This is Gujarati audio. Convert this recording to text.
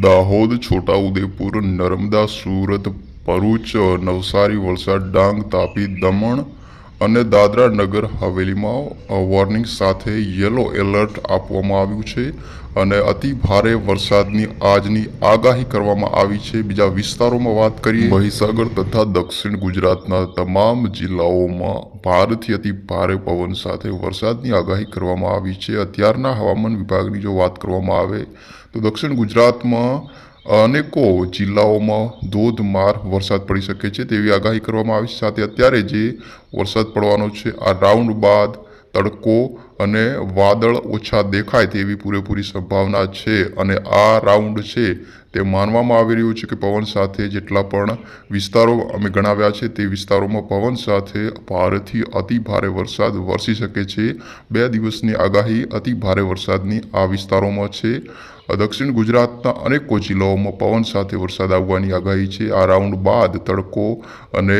દાહોદ છોટાઉદેપુર નર્મદા સુરત ભરૂચ નવસારી વલસાડ ડાંગ તાપી દમણ અને દાદરા નગર હવેલીમાં વોર્નિંગ સાથે યલો એલર્ટ આપવામાં આવ્યું છે અને અતિ ભારે વરસાદની આજની આગાહી કરવામાં આવી છે. બીજા વિસ્તારોમાં વાત કરીએ મહીસાગર તથા દક્ષિણ ગુજરાતના તમામ જિલ્લાઓમાં ભારેથી અતિ ભારે પવન સાથે વરસાદની આગાહી કરવામાં આવી છે. અત્યારના હવામાન વિભાગની જો વાત કરવામાં આવે તો દક્ષિણ ગુજરાતમાં અનેકો જિલ્લાઓમાં ધોધમાર વરસાદ પડી શકે છે તેવી આગાહી કરવામાં આવી છે. સાથે અત્યારે જે વરસાદ પડવાનો છે, આ રાઉન્ડ બાદ તડકો અને વાદળ ઓછા દેખાય તેવી પૂરેપૂરી સંભાવના છે અને આ રાઉન્ડ છે તે માનવામાં આવી રહ્યું છે કે પવન સાથે જેટલા પણ વિસ્તારો અમે ગણાવ્યા છે તે વિસ્તારોમાં પવન સાથે ભારેથી અતિ ભારે વરસાદ વરસી શકે છે. બે દિવસની આગાહી અતિ ભારે વરસાદની આ વિસ્તારોમાં છે. દક્ષિણ ગુજરાતના અનેકો જિલ્લાઓમાં પવન સાથે વરસાદ આવવાની આગાહી છે. આ રાઉન્ડ બાદ તડકો અને